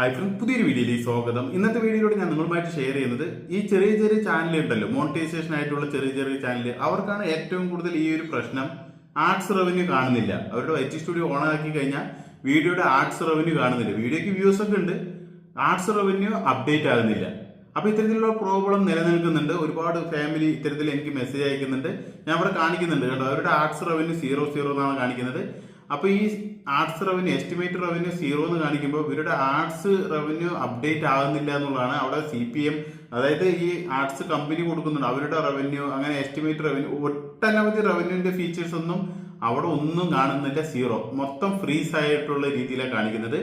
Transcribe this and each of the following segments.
Hi front പുതിയൊരു വീഡിയോയിലേക്ക് സ്വാഗതം. ഇന്നത്തെ വീഡിയോയിലൂടെ ഞാൻ നിങ്ങളുമായിട്ട് ഷെയർ ചെയ്യുന്നത് ഈ ചെറിയ ചെറിയ ചാനൽ ഉണ്ടല്ലോ മോണിറ്റൈസേഷൻ ആയിട്ടുള്ള ചെറിയ ചെറിയ ചാനൽ അവർക്കാണ് ഏറ്റവും കൂടുതൽ ഈ ഒരു പ്രശ്നം ആർട്സ് റവന്യൂ കാണുന്നില്ല. അവരുടെ വൈറ്റി സ്റ്റുഡിയോ ഓൺ ആക്കി കഴിഞ്ഞാൽ വീഡിയോയുടെ ആർട്സ് റവന്യൂ കാണുന്നില്ല. വീഡിയോയ്ക്ക് വ്യൂസ് ഒക്കെ ഉണ്ട് ആർട്സ് റവന്യൂ അപ്ഡേറ്റ് ആകുന്നില്ല. അപ്പോൾ ഇത്തരത്തിലുള്ള പ്രോബ്ലം നിലനിൽക്കുന്നുണ്ട്. ഒരുപാട് ഫാമിലി ഇത്തരത്തിൽ എനിക്ക് മെസ്സേജ് അയക്കുന്നുണ്ട്. ഞാൻ അവിടെ കാണിക്കുന്നുണ്ട് കേട്ടോ. അവരുടെ ആർട്സ് റവന്യൂ സീറോ സീറോ എന്നാണ് കാണിക്കുന്നത്. അപ്പൊ ഈ ads revenue estimate revenue zero എന്ന് കാണിക്കുമ്പോൾ ഇവരുടെ ആർട്സ് റവന്യൂ അപ്ഡേറ്റ് ആകുന്നില്ല എന്നുള്ളതാണ് അവിടെ സി പി എം അതായത് ഈ ആർട്സ് കമ്പനി കൊടുക്കുന്നുണ്ട്. അവരുടെ റവന്യൂ അങ്ങനെ എസ്റ്റിമേറ്റ് റവന്യൂ ഒട്ടനവധി റവന്യൂവിന്റെ ഫീച്ചേഴ്സ് ഒന്നും അവിടെ ഒന്നും കാണുന്നില്ല സീറോ മൊത്തം ഫ്രീസ് ആയിട്ടുള്ള രീതിയിലാണ് കാണിക്കുന്നത്.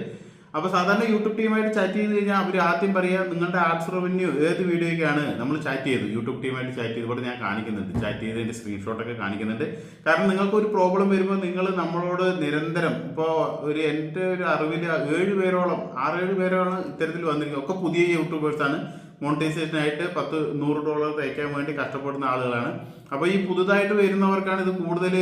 അപ്പൊ സാധാരണ യൂട്യൂബ് ടീമായിട്ട് ചാറ്റ് ചെയ്ത് കഴിഞ്ഞാൽ അവർ ആദ്യം പറയാ നിങ്ങളുടെ ആർട്സ് റവന്യൂ ഏത് വീഡിയോയ്ക്കാണ് നമ്മൾ ചാറ്റ് ചെയ്തു യൂട്യൂബ് ടീമായിട്ട് ചാറ്റ് ചെയ്ത് ഇവിടെ ഞാൻ കാണിക്കുന്നുണ്ട്. ചാറ്റ് ചെയ്തതിന്റെ സ്ക്രീൻഷോട്ട് ഒക്കെ കാണിക്കുന്നുണ്ട്. കാരണം നിങ്ങൾക്ക് ഒരു പ്രോബ്ലം വരുമ്പോൾ നിങ്ങൾ നമ്മളോട് നിരന്തരം ഇപ്പോൾ ഒരു എന്റെ ഒരു അറിവിൽ ഏഴ് പേരോളം ആറേഴ് പേരോളം ഇത്തരത്തിൽ വന്നിരിക്കുന്നത്. ഒക്കെ പുതിയ യൂട്യൂബേഴ്സാണ് മോണിറ്റൈസേഷൻ ആയിട്ട് പത്ത് നൂറ് ഡോളർ തയ്ക്കാൻ വേണ്ടി കഷ്ടപ്പെടുന്ന ആളുകളാണ്. അപ്പോൾ ഈ പുതുതായിട്ട് വരുന്നവർക്കാണ് ഇത് കൂടുതൽ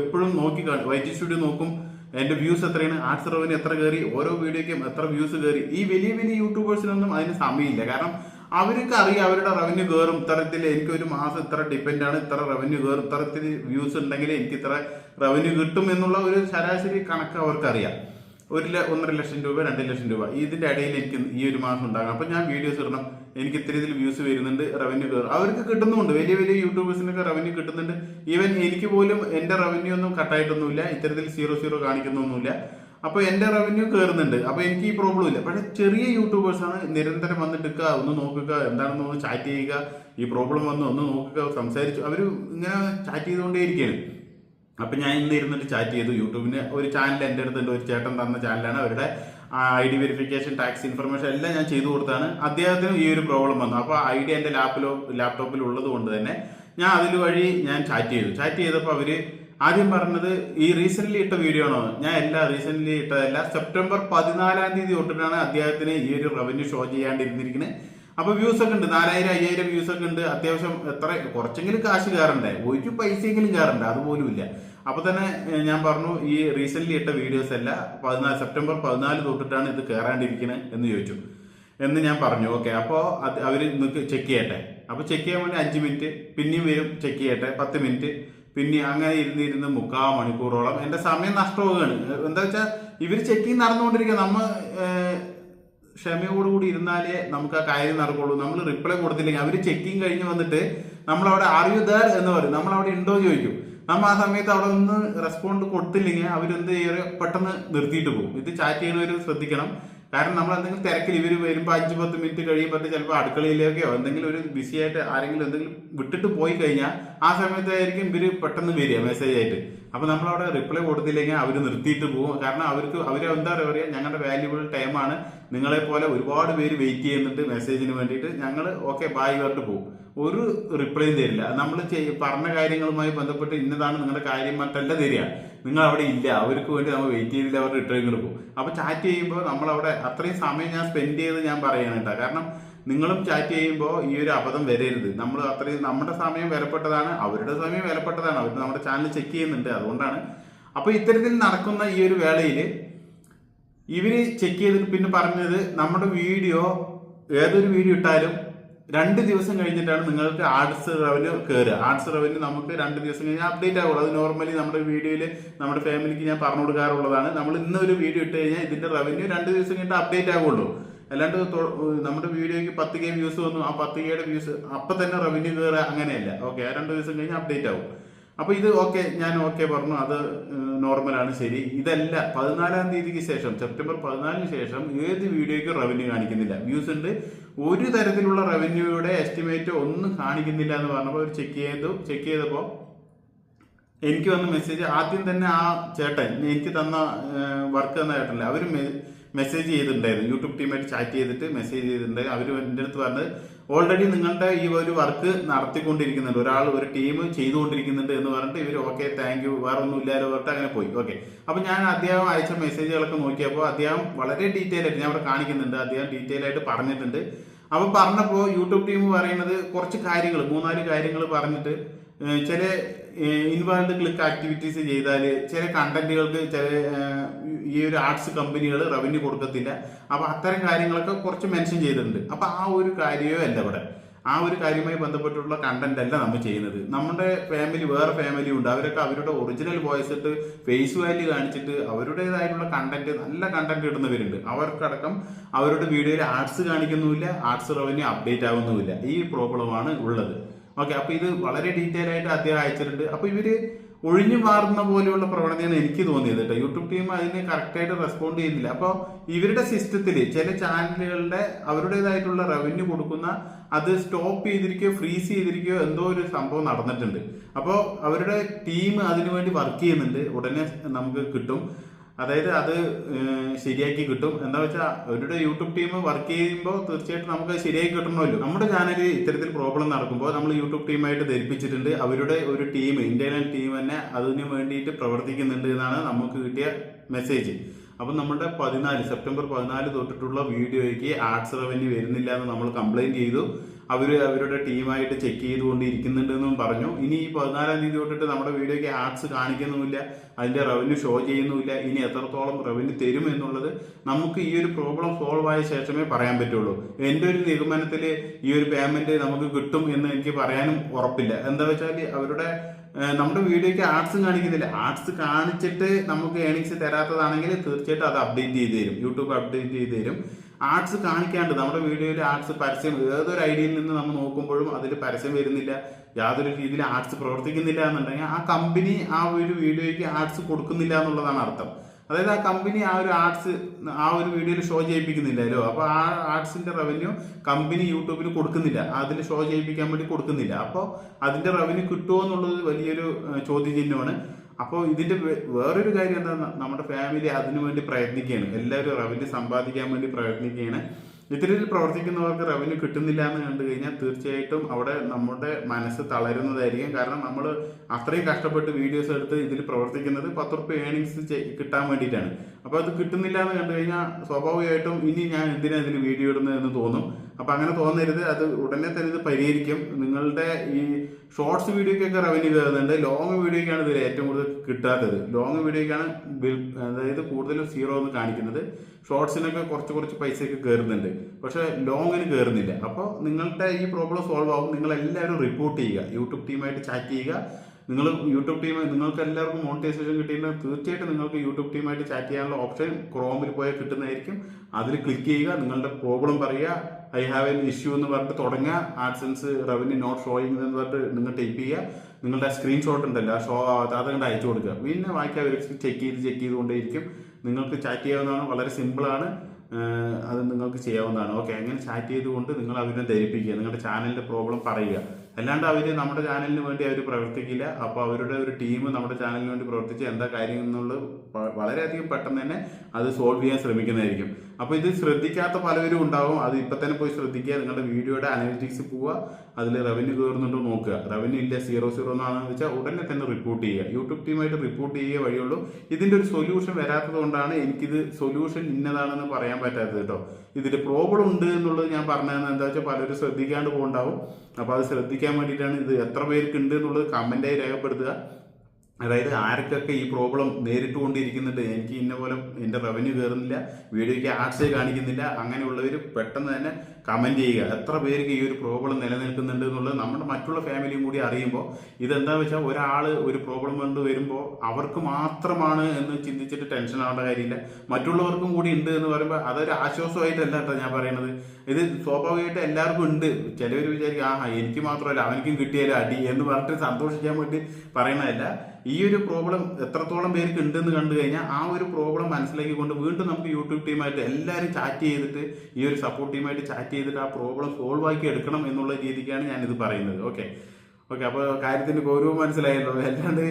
എപ്പോഴും നോക്കി കാണും വൈറ്റി സ്റ്റുഡിയോ നോക്കും. എന്റെ വ്യൂസ് എത്രയാണ്? ആർട്സ് റവന്യൂ എത്ര കയറി? ഓരോ വീഡിയോയ്ക്കും എത്ര വ്യൂസ് കയറി? ഈ വലിയ വലിയ യൂട്യൂബേഴ്സിനൊന്നും അതിന് സമയമില്ല. കാരണം അവർക്ക് അറിയാം അവരുടെ റവന്യൂ കയറും ഇത്തരത്തിൽ എനിക്ക് ഒരു മാസം ഇത്ര ഡിപ്പെൻഡ് ആണ്. ഇത്ര റവന്യൂ കയറും ഇത്തരത്തിൽ വ്യൂസ് ഉണ്ടെങ്കിൽ എനിക്ക് ഇത്ര റവന്യൂ കിട്ടും എന്നുള്ള ഒരു ശരാശരി കണക്ക് അവർക്കറിയാം. ഒരു ഒന്നര ലക്ഷം രൂപ രണ്ട് ലക്ഷം രൂപ. ഇതിന്റെ ഇടയിൽ എനിക്ക് ഈ ഒരു മാസം ഉണ്ടാകും അപ്പോൾ ഞാൻ വീഡിയോസ് ഇടണം. എനിക്ക് ഇത്ര ഇതിൽ വ്യൂസ് വരുന്നുണ്ട് റവന്യൂ അവർക്ക് കിട്ടുന്നുണ്ട് വലിയ വലിയ യൂട്യൂബേഴ്സിനൊക്കെ റവന്യൂ കിട്ടുന്നുണ്ട്. ഈവൻ എനിക്ക് പോലും എന്റെ റവന്യൂ ഒന്നും കട്ടായിട്ടൊന്നുമില്ല ഇത്തരത്തിൽ സീറോ സീറോ കാണിക്കുന്നൊന്നുമില്ല. അപ്പോൾ എന്റെ റവന്യൂ കയറുന്നുണ്ട്. അപ്പോൾ എനിക്ക് ഈ പ്രോബ്ലം ഇല്ല. പക്ഷെ ചെറിയ യൂട്യൂബേഴ്സാണ് നിരന്തരം വന്നിട്ട് ഒന്ന് നോക്കുക എന്താണെന്ന് ഒന്ന് ചാറ്റ് ചെയ്യുക. ഈ പ്രോബ്ലം വന്ന് ഒന്ന് നോക്കുക സംസാരിച്ചു. അവർ ഇങ്ങനെ ചാറ്റ് ചെയ്തുകൊണ്ടേ ചെയ്തുകൊണ്ടേയിരിക്കുകയാണ്. അപ്പൊ ഞാൻ ഇന്ന് ഇരുന്നിട്ട് ചാറ്റ് ചെയ്തു യൂട്യൂബിന്. ഒരു ചാനൽ എന്റെ അടുത്തുണ്ട് ഒരു ചേട്ടൻ തന്ന ചാനലാണ് അവരുടെ I D verification tax information എല്ലാം ഞാൻ ചെയ്തു കൊടുത്താണ്. അദ്ദേഹത്തിനും ഈ ഒരു പ്രോബ്ലം വന്നു. അപ്പോൾ ഐ ഡി എന്റെ ലാപ്പിലോ ലാപ്ടോപ്പിൽ ഉള്ളത് കൊണ്ട് തന്നെ ഞാൻ അതിൽ വഴി ഞാൻ ചാറ്റ് ചെയ്തു. ചാറ്റ് ചെയ്തപ്പോൾ അവർ ആദ്യം പറഞ്ഞത് ഈ റീസെന്റ് ഇട്ട വീഡിയോ ആണോ? ഞാൻ എല്ലാ റീസെന്റ് ഇട്ടതല്ല. സെപ്റ്റംബർ പതിനാലാം തീയതി തൊട്ടിട്ടാണ് അദ്ദേഹത്തിന് ഈ ഒരു റവന്യൂ ഷോ ചെയ്യാണ്ടിരുന്നിരിക്കുന്നത് അപ്പോൾ വ്യൂസ് ഒക്കെ ഉണ്ട്. നാലായിരം അയ്യായിരം വ്യൂസ് ഒക്കെ ഉണ്ട്. അത്യാവശ്യം എത്ര കുറച്ചെങ്കിലും കാശ് കയറണ്ടേ? ഒരു പൈസയെങ്കിലും കയറണ്ടേ? അതുപോലും ഇല്ല അപ്പൊ തന്നെ ഞാൻ പറഞ്ഞു ഈ റീസെന്റ്ലി ഇട്ട വീഡിയോസ് അല്ല പതിനാല് സെപ്റ്റംബർ പതിനാല് തൊട്ടിട്ടാണ് ഇത് കയറാണ്ടിരിക്കുന്നത് എന്ന് ചോദിച്ചു. എന്ന് ഞാൻ പറഞ്ഞു ഓക്കെ അപ്പോൾ അത് അവർ നിങ്ങൾക്ക് ചെക്ക് ചെയ്യട്ടെ. അപ്പോൾ ചെക്ക് ചെയ്യാൻ വേണ്ടി അഞ്ച് മിനിറ്റ് പിന്നെയും വരും ചെക്ക് ചെയ്യട്ടെ പത്ത് മിനിറ്റ് പിന്നെ അങ്ങനെ ഇരുന്ന് ഇരുന്ന് മുക്കാൽ മണിക്കൂറോളം എന്റെ സമയം നഷ്ടമാവുകയാണ്. എന്താ വെച്ചാൽ ഇവർ ചെക്കിങ് നടന്നുകൊണ്ടിരിക്കുക. നമ്മൾ ക്ഷമയോടുകൂടി ഇരുന്നാലേ നമുക്ക് ആ കാര്യം നടക്കുള്ളൂ. നമ്മൾ റിപ്ലൈ കൊടുത്തില്ലെങ്കിൽ അവർ ചെക്കിങ് കഴിഞ്ഞ് വന്നിട്ട് നമ്മളവിടെ അറിയൂ ദർ എന്ന് പറയും. നമ്മൾ അവിടെ ഉണ്ടോ ചോദിക്കും. നമ്മൾ ആ സമയത്ത് അവിടെ ഒന്ന് റെസ്പോണ്ട് കൊടുത്തില്ലെങ്കിൽ അവരെന്ത് ചെയ്യുക പെട്ടെന്ന് നിർത്തിയിട്ട് പോകും. ഇത് ചാറ്റ് ചെയ്യുന്നവർ ശ്രദ്ധിക്കണം. കാരണം നമ്മൾ എന്തെങ്കിലും തിരക്കിൽ ഇവർ വരുമ്പോൾ അഞ്ച് പത്ത് മിനിറ്റ് കഴിയുമ്പോൾ ചിലപ്പോൾ അടുക്കളയിലേക്കോ എന്തെങ്കിലും ഒരു ബിസി ആയിട്ട് ആരെങ്കിലും എന്തെങ്കിലും വിട്ടിട്ട് പോയി കഴിഞ്ഞാൽ ആ സമയത്തായിരിക്കും ഇവർ പെട്ടെന്ന് വരിക മെസ്സേജ് ആയിട്ട്. അപ്പോൾ നമ്മളവിടെ റിപ്ലൈ കൊടുത്തില്ലെങ്കിൽ അവർ നിർത്തിയിട്ട് പോകും. കാരണം അവർക്ക് അവർ എന്താ പറയുക ഞങ്ങളുടെ വാല്യുബിൾ ടൈമാണ് നിങ്ങളെ പോലെ ഒരുപാട് പേര് വെയിറ്റ് ചെയ്യുന്നുണ്ട് മെസ്സേജിന് വേണ്ടിയിട്ട്. ഞങ്ങൾ ഓക്കെ ബായ് പറഞ്ഞിട്ട് പോകും. ഒരു റിപ്ലൈയും തരില്ല. നമ്മൾ പറഞ്ഞ കാര്യങ്ങളുമായി ബന്ധപ്പെട്ട് ഇന്നതാണ് നിങ്ങളുടെ കാര്യം മറ്റല്ല തരിക. നിങ്ങൾ അവിടെ ഇല്ല. അവർക്ക് വേണ്ടി നമ്മൾ വെയിറ്റ് ചെയ്തില്ല അവർ റിട്ടേൺ പോകും. അപ്പോൾ ചാറ്റ് ചെയ്യുമ്പോൾ നമ്മളവിടെ അത്രയും സമയം ഞാൻ സ്പെൻഡ് ചെയ്ത് ഞാൻ പറയണം കേട്ടോ. കാരണം നിങ്ങളും ചാറ്റ് ചെയ്യുമ്പോൾ ഈ ഒരു അബദ്ധം വരരുത്. നമ്മൾ അത്രയും നമ്മുടെ സമയം വിലപ്പെട്ടതാണ് അവരുടെ സമയം വിലപ്പെട്ടതാണ്. അവർ നമ്മുടെ ചാനൽ ചെക്ക് ചെയ്യുന്നുണ്ട്. അതുകൊണ്ടാണ്. അപ്പോൾ ഇത്തരത്തിൽ നടക്കുന്ന ഈ ഒരു വേളയിൽ ഇവർ ചെക്ക് ചെയ്തിട്ട് പിന്നെ പറഞ്ഞത് നമ്മുടെ വീഡിയോ ഏതൊരു വീഡിയോ ഇട്ടാലും രണ്ട് ദിവസം കഴിഞ്ഞിട്ടാണ് നിങ്ങൾക്ക് ആർട്സ് റവന്യൂ കയറുക ആർട്സ് റവന്യൂ നമുക്ക് രണ്ട് ദിവസം കഴിഞ്ഞാൽ അപ്ഡേറ്റ് ആവുള്ളൂ. അത് നോർമലി നമ്മുടെ വീഡിയോയിൽ നമ്മുടെ ഫാമിലിക്ക് ഞാൻ പറഞ്ഞു കൊടുക്കാറുള്ളതാണ്. നമ്മൾ ഇന്ന് ഒരു വീഡിയോ ഇട്ട് കഴിഞ്ഞാൽ ഇതിന്റെ റവന്യൂ രണ്ട് ദിവസം കഴിഞ്ഞിട്ട് അപ്ഡേറ്റ് ആവുള്ളൂ. അല്ലാണ്ട് നമ്മുടെ വീഡിയോയ്ക്ക് പത്ത് കെ വ്യൂസ് വന്നു. ആ പത്ത് കെയുടെ വ്യൂസ് അപ്പൊ തന്നെ റവന്യൂ കയറുക അങ്ങനെയല്ല. ഓക്കെ ആ രണ്ട് ദിവസം കഴിഞ്ഞ് അപ്ഡേറ്റ് ആവും. അപ്പൊ ഇത് ഓക്കെ ഞാൻ ഓക്കെ പറഞ്ഞു. അത് നോർമലാണ് ശരി. ഇതല്ല പതിനാലാം തീയതിക്ക് ശേഷം സെപ്റ്റംബർ പതിനാലിന് ശേഷം ഏത് വീഡിയോയ്ക്കും റവന്യൂ കാണിക്കുന്നില്ല. വ്യൂസ് ഉണ്ട്. ഒരു തരത്തിലുള്ള റവന്യൂയുടെ എസ്റ്റിമേറ്റ് ഒന്നും കാണിക്കുന്നില്ല എന്ന് പറഞ്ഞപ്പോൾ അവർ ചെക്ക് ചെയ്തു. ചെക്ക് ചെയ്തപ്പോൾ എനിക്ക് വന്ന മെസ്സേജ് ആദ്യം തന്നെ ആ ചേട്ടൻ എനിക്ക് തന്ന വർക്ക് തന്ന ചേട്ടനല്ലേ അവർ മെസ്സേജ് ചെയ്തിട്ടുണ്ടായിരുന്നു. യൂട്യൂബ് ടീമായിട്ട് ചാറ്റ് ചെയ്തിട്ട് മെസ്സേജ് ചെയ്തിട്ടുണ്ടായിരുന്നു. അവർ എന്റെ അടുത്ത് പറഞ്ഞത് ഓൾറെഡി നിങ്ങളുടെ ഈ ഒരു വർക്ക് നടത്തിക്കൊണ്ടിരിക്കുന്നുണ്ട്. ഒരാൾ ഒരു ടീം ചെയ്തുകൊണ്ടിരിക്കുന്നുണ്ട് എന്ന് പറഞ്ഞിട്ട് ഇവർ ഓക്കെ താങ്ക് യു വേറെ ഒന്നും ഇല്ലാതെ പറഞ്ഞിട്ട് അങ്ങനെ പോയി. ഓക്കെ അപ്പൊ ഞാൻ അദ്ദേഹം അയച്ച മെസ്സേജുകളൊക്കെ നോക്കിയപ്പോൾ അദ്ദേഹം വളരെ ഡീറ്റെയിൽ ആയിട്ട് ഞാൻ അവിടെ കാണിക്കുന്നുണ്ട്. അദ്ദേഹം ഡീറ്റെയിൽ ആയിട്ട് പറഞ്ഞിട്ടുണ്ട്. അപ്പൊ പറഞ്ഞപ്പോൾ യൂട്യൂബ് ടീം പറയുന്നത് കുറച്ച് കാര്യങ്ങൾ മൂന്നാൽ കാര്യങ്ങൾ പറഞ്ഞിട്ട് ചില ഇൻവാൾഡ് ക്ലിക്ക് ആക്ടിവിറ്റീസ് ചെയ്താൽ ചില കണ്ടന്റുകൾക്ക് ചില ഈ ഒരു ആർട്സ് കമ്പനികൾ റവന്യൂ കൊടുക്കത്തില്ല. അപ്പൊ അത്തരം കാര്യങ്ങളൊക്കെ കുറച്ച് മെൻഷൻ ചെയ്തിട്ടുണ്ട്. അപ്പോൾ ആ ഒരു കാര്യമേ അല്ല ഇവിടെ. ആ ഒരു കാര്യവുമായി ബന്ധപ്പെട്ടുള്ള കണ്ടന്റ് അല്ല നമ്മൾ ചെയ്യുന്നത്. നമ്മുടെ ഫാമിലി വേറെ ഫാമിലി ഉണ്ട്. അവരൊക്കെ അവരുടെ ഒറിജിനൽ വോയിസ് ഇട്ട് ഫേസ് വാല്യൂ കാണിച്ചിട്ട് അവരുടേതായിട്ടുള്ള കണ്ടന്റ് നല്ല കണ്ടന്റ് ഇടുന്നവരുണ്ട്. അവർക്കടക്കം അവരുടെ വീഡിയോയിൽ ആർട്സ് കാണിക്കുന്നുമില്ല ആർട്സ് റവന്യൂ അപ്ഡേറ്റ് ആവുന്നുമില്ല. ഈ പ്രോബ്ലമാണ് ഉള്ളത്. ഓക്കെ അപ്പൊ ഇത് വളരെ ഡീറ്റെയിൽ ആയിട്ട് അദ്ദേഹം അയച്ചിട്ടുണ്ട്. അപ്പൊ ഇവർ ഒഴിഞ്ഞു മാറുന്ന പോലെയുള്ള പ്രവണതയാണ് എനിക്ക് തോന്നിയത് കേട്ടോ. യൂട്യൂബ് ടീം അതിന് കറക്റ്റായിട്ട് റെസ്പോണ്ട് ചെയ്യുന്നില്ല. അപ്പോൾ ഇവരുടെ സിസ്റ്റത്തിൽ ചില ചാനലുകളുടെ അവരുടേതായിട്ടുള്ള റവന്യൂ കൊടുക്കുന്ന അത് സ്റ്റോപ്പ് ചെയ്തിരിക്കുകയോ ഫ്രീസ് ചെയ്തിരിക്കുകയോ എന്തോ ഒരു സംഭവം നടന്നിട്ടുണ്ട്. അപ്പോൾ അവരുടെ ടീം അതിനുവേണ്ടി വർക്ക് ചെയ്യുന്നുണ്ട്. ഉടനെ നമുക്ക് കിട്ടും. അതായത് അത് ശരിയാക്കി കിട്ടും. എന്താ വെച്ചാൽ അവരുടെ യൂട്യൂബ് ടീം വർക്ക് ചെയ്യുമ്പോൾ തീർച്ചയായിട്ടും നമുക്ക് ശരിയാക്കി കിട്ടണമല്ലോ. നമ്മുടെ ചാനലിൽ ഇത്തരത്തിൽ പ്രോബ്ലം നടക്കുമ്പോൾ നമ്മൾ യൂട്യൂബ് ടീമായിട്ട് ധരിപ്പിച്ചിട്ടുണ്ട്. അവരുടെ ഒരു ടീം ഇന്റേണൽ ടീം തന്നെ അതിന് വേണ്ടിയിട്ട് പ്രവർത്തിക്കുന്നുണ്ട് എന്നാണ് നമുക്ക് കിട്ടിയ മെസ്സേജ് അപ്പം നമ്മുടെ പതിനാല് സെപ്റ്റംബർ പതിനാല് തൊട്ടിട്ടുള്ള വീഡിയോയ്ക്ക് ആർട്സ് റവന്യൂ വരുന്നില്ല എന്ന് നമ്മൾ കംപ്ലൈന്റ് ചെയ്തു. അവർ അവരുടെ ടീമായിട്ട് ചെക്ക് ചെയ്തുകൊണ്ട് ഇരിക്കുന്നുണ്ടെന്നും പറഞ്ഞു. ഇനി ഈ പതിനാലാം തീയതി തൊട്ടിട്ട് നമ്മുടെ വീഡിയോയ്ക്ക് ആഡ്സ് കാണിക്കുന്നുമില്ല അതിന്റെ റവന്യൂ ഷോ ചെയ്യുന്നുമില്ല. ഇനി എത്രത്തോളം റവന്യൂ തരും എന്നുള്ളത് നമുക്ക് ഈ ഒരു പ്രോബ്ലം സോൾവ് ആയ ശേഷമേ പറയാൻ പറ്റുള്ളൂ. എന്റെ ഒരു നിഗമനത്തിൽ ഈ ഒരു പേയ്മെന്റ് നമുക്ക് കിട്ടും എന്ന് എനിക്ക് പറയാനും ഉറപ്പില്ല. എന്താ വെച്ചാൽ അവരുടെ നമ്മുടെ വീഡിയോയ്ക്ക് ആർട്സും കാണിക്കുന്നില്ല. ആർട്സ് കാണിച്ചിട്ട് നമുക്ക് ഏണിങ്സ് തരാത്തതാണെങ്കിൽ തീർച്ചയായിട്ടും അത് അപ്ഡേറ്റ് ചെയ്ത് തരും. യൂട്യൂബ് അപ്ഡേറ്റ് ചെയ്ത് തരും. ആർട്സ് കാണിക്കാണ്ട് നമ്മുടെ വീഡിയോയിൽ ആർട്സ് പരസ്യം ഏതൊരു ഐഡിയയിൽ നിന്ന് നമ്മൾ നോക്കുമ്പോഴും അതിൽ പരസ്യം വരുന്നില്ല. യാതൊരു രീതിയിൽ ആർട്സ് പ്രവർത്തിക്കുന്നില്ല എന്നുണ്ടെങ്കിൽ ആ കമ്പനി ആ ഒരു വീഡിയോയ്ക്ക് ആർട്സ് കൊടുക്കുന്നില്ല എന്നുള്ളതാണ് അർത്ഥം. അതായത് ആ കമ്പനി ആ ഒരു ആർട്സ് ആ ഒരു വീഡിയോയിൽ ഷോ ചെയ്യിപ്പിക്കുന്നില്ലല്ലോ അപ്പോൾ ആ ആർട്സിന്റെ റവന്യൂ കമ്പനി യൂട്യൂബിൽ കൊടുക്കുന്നില്ല. അതിൽ ഷോ ചെയ്യിപ്പിക്കാൻ വേണ്ടി കൊടുക്കുന്നില്ല. അപ്പോൾ അതിന്റെ റവന്യൂ കിട്ടുമോ എന്നുള്ളത് വലിയൊരു ചോദ്യചിഹ്നമാണ്. അപ്പോൾ ഇതിന്റെ വേറൊരു കാര്യം എന്താ നമ്മുടെ ഫാമിലി അതിനു വേണ്ടി പ്രയത്നിക്കുകയാണ്. എല്ലാവരും റവന്യൂ സമ്പാദിക്കാൻ വേണ്ടി പ്രയത്നിക്കുകയാണ്. ഇത്തരത്തിൽ പ്രവർത്തിക്കുന്നവർക്ക് റവന്യൂ കിട്ടുന്നില്ല എന്ന് കണ്ടു കഴിഞ്ഞാൽ തീർച്ചയായിട്ടും അവിടെ നമ്മുടെ മനസ്സ് തളരുന്നതായിരിക്കും. കാരണം നമ്മൾ അത്രയും കഷ്ടപ്പെട്ട് വീഡിയോസ് എടുത്ത് ഇതിൽ പ്രവർത്തിക്കുന്നത് പത്ത് റുപ്യ ഏണിങ്സ് കിട്ടാൻ വേണ്ടിയിട്ടാണ്. അപ്പോൾ അത് കിട്ടുന്നില്ല എന്ന് കണ്ടു കഴിഞ്ഞാൽ സ്വാഭാവികമായിട്ടും ഇനി ഞാൻ എന്തിനാ ഇതിന് വീഡിയോ ഇടുന്നത് എന്ന് തോന്നും. അപ്പൊ അങ്ങനെ തോന്നരുത്. അത് ഉടനെ തന്നെ ഇത് പരിഹരിക്കും. നിങ്ങളുടെ ഈ ഷോർട്സ് വീഡിയോക്കൊക്കെ റവന്യൂ കയറുന്നുണ്ട് ലോങ് വീഡിയോക്കാണ് ഇതിൽ ഏറ്റവും കൂടുതൽ കിട്ടാത്തത്. ലോങ് വീഡിയോക്കാണ് ബിൽ അതായത് കൂടുതലും സീറോ എന്ന് കാണിക്കുന്നത്. ഷോർട്സിനൊക്കെ കുറച്ച് കുറച്ച് പൈസയൊക്കെ കയറുന്നുണ്ട് പക്ഷെ ലോങ്ങിന് കയറുന്നില്ല അപ്പോൾ നിങ്ങളുടെ ഈ പ്രോബ്ലം സോൾവ് ആകും നിങ്ങൾ എല്ലാവരും റിപ്പോർട്ട് ചെയ്യുക. യൂട്യൂബ് ടീമായിട്ട് ചാറ്റ് ചെയ്യുക. നിങ്ങൾ യൂട്യൂബ് ടീം നിങ്ങൾക്ക് എല്ലാവർക്കും മോണിറ്റൈസേഷൻ കിട്ടിയിട്ടുണ്ടെങ്കിൽ തീർച്ചയായിട്ടും നിങ്ങൾക്ക് യൂട്യൂബ് ടീമായിട്ട് ചാറ്റ് ചെയ്യാനുള്ള ഓപ്ഷൻ ക്രോമിൽ പോയാൽ കിട്ടുന്നതായിരിക്കും. അതിൽ ക്ലിക്ക് ചെയ്യുക. നിങ്ങളുടെ പ്രോബ്ലം പറയുക. ഐ ഹാവ് എൻ ഇഷ്യൂ എന്ന് പറഞ്ഞിട്ട് തുടങ്ങുക. ആഡ്സൻസ് റവന്യൂ നോട്ട് ഷോയിങ് എന്ന് പറഞ്ഞിട്ട് നിങ്ങൾ ടൈപ്പ് ചെയ്യുക. നിങ്ങളുടെ സ്ക്രീൻഷോട്ട് ഉണ്ടല്ലോ ഷോ അതങ്ങോട്ട് അയച്ചു കൊടുക്കുക. പിന്നെ ബാക്കി അവർ ചെക്ക് ചെയ്ത് ചെക്ക് ചെയ്തുകൊണ്ടേയിരിക്കും. നിങ്ങൾക്ക് ചാറ്റ് ചെയ്യാവുന്നതാണ് വളരെ സിമ്പിളാണ് അത് നിങ്ങൾക്ക് ചെയ്യാവുന്നതാണ്. ഓക്കെ അങ്ങനെ ചാറ്റ് ചെയ്തുകൊണ്ട് നിങ്ങൾ അവരെ ധരിപ്പിക്കുക. നിങ്ങളുടെ ചാനലിന്റെ പ്രോബ്ലം പറയുക. അല്ലാണ്ട് അവർ നമ്മുടെ ചാനലിന് വേണ്ടി അവർ പ്രവർത്തിക്കില്ല. അപ്പോൾ അവരുടെ ഒരു ടീം നമ്മുടെ ചാനലിന് വേണ്ടി പ്രവർത്തിച്ച് എന്താ കാര്യം എന്നുള്ളത് വളരെയധികം പെട്ടെന്ന് തന്നെ അത് സോൾവ് ചെയ്യാൻ ശ്രമിക്കുന്നതായിരിക്കും. അപ്പോൾ ഇത് ശ്രദ്ധിക്കാത്ത പലവരും ഉണ്ടാവും. അത് ഇപ്പം തന്നെ പോയി ശ്രദ്ധിക്കുക. നിങ്ങളുടെ വീഡിയോയുടെ അനലിറ്റിക്സ് പോവുക. അതിൽ റവന്യൂ കയറുന്നുണ്ടോ നോക്കുക. റവന്യൂ ഇല്ല സീറോ സീറോ എന്നാണെന്ന് വെച്ചാൽ ഉടനെ തന്നെ റിപ്പോർട്ട് ചെയ്യുക. യൂട്യൂബ് ടീമായിട്ട് റിപ്പോർട്ട് ചെയ്യുക വഴിയുള്ളൂ ഇതിന്റെ ഒരു സൊല്യൂഷൻ വരാത്തത് കൊണ്ടാണ് എനിക്കിത് സൊല്യൂഷൻ ഇന്നതാണെന്ന് പറയാൻ പറ്റാത്തത് കേട്ടോ. ഇതിൽ പ്രോബ്ലം ഉണ്ട് എന്നുള്ളത് ഞാൻ പറഞ്ഞതെന്ന് എന്താ വെച്ചാൽ പലരും ശ്രദ്ധിക്കാണ്ട് പോകുന്നുണ്ടാവും അപ്പോൾ അത് ശ്രദ്ധിക്കാൻ വേണ്ടിയിട്ടാണ് ഇത് എത്ര പേർക്ക് ഉണ്ട് എന്നുള്ളത് കമന്റായി രേഖപ്പെടുത്തുക. അതായത് ആർക്കൊക്കെ ഈ പ്രോബ്ലം നേരിട്ടുകൊണ്ടിരിക്കുന്നുണ്ട് എനിക്ക് ഇന്ന പോലെ എന്റെ റവന്യൂ കയറുന്നില്ല വീഡിയോയ്ക്ക് ആർട്സ് കാണിക്കുന്നില്ല അങ്ങനെയുള്ളവർ പെട്ടെന്ന് തന്നെ കമന്റ് ചെയ്യുക. എത്ര പേർക്ക് ഈ ഒരു പ്രോബ്ലം നിലനിൽക്കുന്നുണ്ട് എന്നുള്ളത് നമ്മുടെ മറ്റുള്ള ഫാമിലിയും കൂടി അറിയുമ്പോൾ ഇതെന്താ വെച്ചാൽ ഒരാൾ ഒരു പ്രോബ്ലം കൊണ്ട് വരുമ്പോൾ അവർക്ക് മാത്രമാണ് എന്ന് ചിന്തിച്ചിട്ട് ടെൻഷൻ ആവേണ്ട കാര്യമില്ല. മറ്റുള്ളവർക്കും കൂടി ഉണ്ട് എന്ന് പറയുമ്പോൾ അതൊരു ആശ്വാസമായിട്ടല്ല കേട്ടോ ഞാൻ പറയുന്നത് ഇത് സ്വാഭാവികമായിട്ട് എല്ലാവർക്കും ഉണ്ട്. ചിലവർ വിചാരിക്കും ആ എനിക്ക് മാത്രമല്ല അവനിക്കും കിട്ടിയാലും അടി എന്ന് പറഞ്ഞിട്ട് സന്തോഷിക്കാൻ വേണ്ടി പറയണതല്ല. ഈ ഒരു പ്രോബ്ലം എത്രത്തോളം പേർക്ക് ഉണ്ടെന്ന് കണ്ടു കഴിഞ്ഞാൽ ആ ഒരു പ്രോബ്ലം മനസ്സിലാക്കി കൊണ്ട് വീണ്ടും നമുക്ക് യൂട്യൂബ് ടീമായിട്ട് എല്ലാവരും ചാറ്റ് ചെയ്തിട്ട് ഈ ഒരു സപ്പോർട്ട് ടീമായിട്ട് ചാറ്റ് ചെയ്തിട്ട് ആ പ്രോബ്ലം സോൾവ് ആക്കി എടുക്കണം എന്നുള്ള രീതിക്കാണ് ഞാനിത് പറയുന്നത്. ഓക്കെ ഓക്കെ അപ്പോൾ കാര്യത്തിന്റെ ഗൗരവം മനസ്സിലായല്ലോ. അല്ലാണ്ട്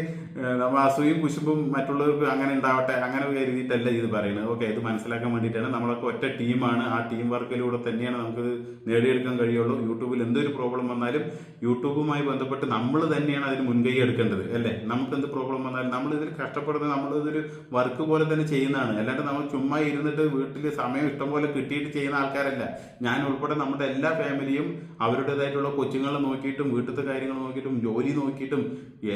നമ്മൾ അസൂയും കുശുമ്പും മറ്റുള്ളവർക്ക് അങ്ങനെ ഉണ്ടാവട്ടെ അങ്ങനെ കരുതിയിട്ടല്ല ഇത് പറയുന്നത്. ഓക്കെ ഇത് മനസ്സിലാക്കാൻ വേണ്ടിയിട്ടാണ്. നമ്മളൊക്കെ ഒറ്റ ടീമാണ്. ആ ടീം വർക്കിലൂടെ തന്നെയാണ് നമുക്കിത് നേടിയെടുക്കാൻ കഴിയുള്ളൂ. യൂട്യൂബിൽ എന്തൊരു പ്രോബ്ലം വന്നാലും യൂട്യൂബുമായി ബന്ധപ്പെട്ട് നമ്മൾ തന്നെയാണ് അതിന് മുൻകൈ എടുക്കേണ്ടത് അല്ലേ? നമുക്ക് എന്ത് പ്രോബ്ലം വന്നാലും നമ്മൾ ഇതിൽ കഷ്ടപ്പെടുന്നത് നമ്മൾ ഇതൊരു വർക്ക് പോലെ തന്നെ ചെയ്യുന്നതാണ്. അല്ലാണ്ട് നമ്മൾ ചുമ്മാ ഇരുന്നിട്ട് വീട്ടിൽ സമയം ഇഷ്ടം പോലെ കിട്ടിയിട്ട് ചെയ്യുന്ന ആൾക്കാരല്ല. ഞാൻ ഉൾപ്പെടെ നമ്മുടെ എല്ലാ ഫാമിലിയും അവരുടേതായിട്ടുള്ള കൊച്ചുങ്ങളെ നോക്കിയിട്ടും വീട്ടിലത്തെ കാര്യങ്ങൾ നോക്കിയിട്ടും ജോലി നോക്കിയിട്ടും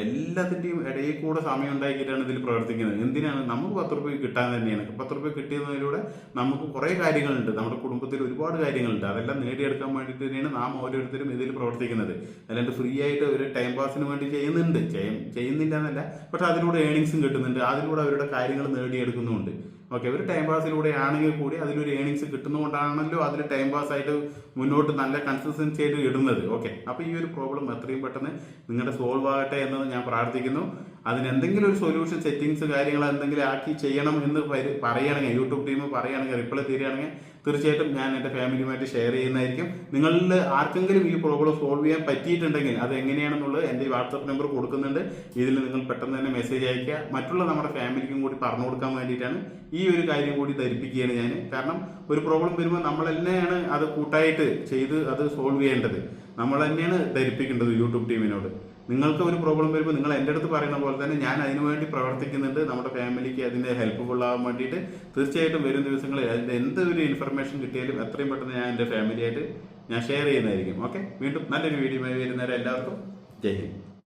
എല്ലാത്തിന്റെയും ഇടയിൽ ഇടയിൽ കൂടെ സമയം ഉണ്ടാക്കിയിട്ടാണ് ഇതിൽ പ്രവർത്തിക്കുന്നത്. എന്തിനാണ്? നമുക്ക് പത്ത് റുപ്യ കിട്ടാൻ തന്നെയാണ്. പത്ത് റുപ്യ കിട്ടിയതിലൂടെ നമുക്ക് കുറേ കാര്യങ്ങളുണ്ട്. നമ്മുടെ കുടുംബത്തിൽ ഒരുപാട് കാര്യങ്ങളുണ്ട്. അതെല്ലാം നേടിയെടുക്കാൻ വേണ്ടിയിട്ട് തന്നെയാണ് നാം ഓരോരുത്തരും ഇതിൽ പ്രവർത്തിക്കുന്നത്. അല്ലാണ്ട് ഫ്രീ ആയിട്ട് ഒരു ടൈം പാസിന് വേണ്ടി ചെയ്യുന്നുണ്ട്. ചെയ്യുന്നില്ല എന്നല്ല പക്ഷെ അതിലൂടെ ഏണിങ്സും കിട്ടുന്നുണ്ട്. അതിലൂടെ അവരുടെ കാര്യങ്ങൾ നേടിയെടുക്കുന്നുമുണ്ട്. ഓക്കെ ഒരു ടൈം പാസിലൂടെ ആണെങ്കിൽ കൂടി അതിലൊരു ഏണിങ്സ് കിട്ടുന്നതുകൊണ്ടാണല്ലോ അതിൽ ടൈം പാസ് ആയിട്ട് മുന്നോട്ട് നല്ല കൺസിസ്റ്റൻസി ആയിട്ട് ഇടുന്നത്. ഓക്കെ അപ്പോൾ ഈ ഒരു പ്രോബ്ലം എത്രയും പെട്ടെന്ന് നിങ്ങളുടെ സോൾവ് ആകട്ടെ എന്നത് ഞാൻ പ്രാർത്ഥിക്കുന്നു. അതിന് എന്തെങ്കിലും ഒരു സൊല്യൂഷൻ സെറ്റിങ്സ് കാര്യങ്ങൾ എന്തെങ്കിലും ആക്കി ചെയ്യണം എന്ന് പറയുകയാണെങ്കിൽ യൂട്യൂബ് ടീം പറയുകയാണെങ്കിൽ റിപ്ലൈ തരികയാണെങ്കിൽ തീർച്ചയായിട്ടും ഞാൻ എന്റെ ഫാമിലിയുമായിട്ട് ഷെയർ ചെയ്യുന്നതായിരിക്കും. നിങ്ങളിൽ ആർക്കെങ്കിലും ഈ പ്രോബ്ലം സോൾവ് ചെയ്യാൻ പറ്റിയിട്ടുണ്ടെങ്കിൽ അത് എങ്ങനെയാണെന്നുള്ളത് എന്റെ ഈ വാട്സപ്പ് നമ്പർ കൊടുക്കുന്നുണ്ട്. ഇതിൽ നിങ്ങൾ പെട്ടെന്ന് തന്നെ മെസ്സേജ് അയക്കുക മറ്റുള്ള നമ്മുടെ ഫാമിലിക്കും കൂടി പറഞ്ഞു കൊടുക്കാൻ വേണ്ടിയിട്ടാണ് ഈ ഒരു കാര്യം കൂടി ധരിപ്പിക്കുകയാണ് ഞാൻ. കാരണം ഒരു പ്രോബ്ലം വരുമ്പോൾ നമ്മൾ തന്നെയാണ് അത് കൂട്ടായിട്ട് ചെയ്ത് അത് സോൾവ് ചെയ്യേണ്ടത്. നമ്മൾ തന്നെയാണ് ധരിപ്പിക്കേണ്ടത് യൂട്യൂബ് ടീമിനോട്. നിങ്ങൾക്ക് ഒരു പ്രോബ്ലം വരുമ്പോൾ നിങ്ങൾ എന്റെ അടുത്ത് പറയുന്ന പോലെ തന്നെ ഞാൻ അതിനു വേണ്ടി പ്രവർത്തിക്കുന്നുണ്ട്. നമ്മുടെ ഫാമിലിക്ക് അതിന്റെ ഹെൽപ്ഫുൾ ആവാൻ വേണ്ടിയിട്ട് തീർച്ചയായിട്ടും വരും ദിവസങ്ങളിൽ അതിന്റെ എന്ത് ഒരു ഇൻഫർമേഷൻ കിട്ടിയാലും എത്രയും പെട്ടെന്ന് ഞാൻ എന്റെ ഫാമിലിയായിട്ട് ഞാൻ ഷെയർ ചെയ്യുന്നതായിരിക്കും. ഓക്കെ വീണ്ടും നല്ലൊരു വീഡിയോ വരുന്നവരെ എല്ലാവർക്കും ജയ് ഹിന്ദ്.